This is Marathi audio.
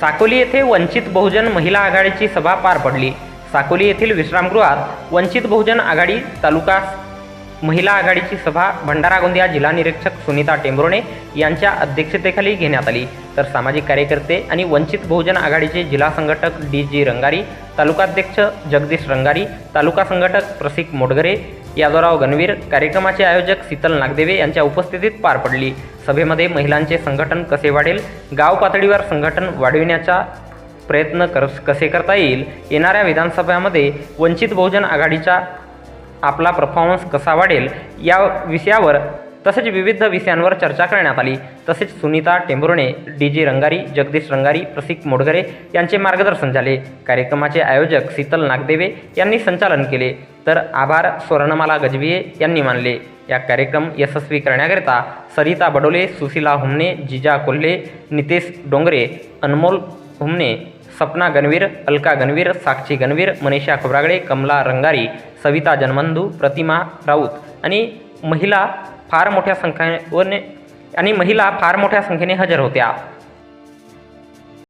साकोली येथे वंचित बहुजन महिला आघाडीची सभा पार पडली. साकोली येथील विश्रामगृहात वंचित बहुजन आघाडी तालुका महिला आघाडीची सभा भंडारा गोंदिया जिल्हा निरीक्षक सुनीता टेंबरोणे यांच्या अध्यक्षतेखाली घेण्यात आली. तर सामाजिक कार्यकर्ते आणि वंचित बहुजन आघाडीचे जिल्हा संघटक डी जी रंगारी तालुकाध्यक्ष जगदीश रंगारी तालुका संघटक प्रसिक मोडगरे यादवराव गणवीर कार्यक्रमाचे आयोजक शीतल नागदेवे यांच्या उपस्थितीत पार पडली. सभेमध्ये महिलांचे संघटन कसे वाढेल? गाव पातळीवर संघटन वाढविण्याचा प्रयत्न कर कसे करता येईल? येणाऱ्या विधानसभामध्ये वंचित बहुजन आघाडीचा आपला परफॉर्मन्स कसा वाढेल? या विषयावर तसेच विविध विषयांवर चर्चा करण्यात आली. तसेच सुनीता टेंभुर्णे डी जी रंगारी जगदीश रंगारी प्रसिक मोडगरे यांचे मार्गदर्शन झाले. कार्यक्रमाचे आयोजक शीतल नागदेवे यांनी संचालन केले. तर आभार स्वर्णमाला गजबिये यांनी मानले. या कार्यक्रम यशस्वी करण्याकरिता सरिता बडोले सुशीला हुमने जिजा कोल्हे नितेश डोंगरे अनमोल हुमने सपना गणवीर अलका गणवीर साक्षी गणवीर मनीषा खोब्रागडे कमला रंगारी सविता जनबंधू प्रतिमा राऊत आणि महिला फार मोठ्या संख्येने आणि महिला फार मोठ्या संख्येने हजर होत्या.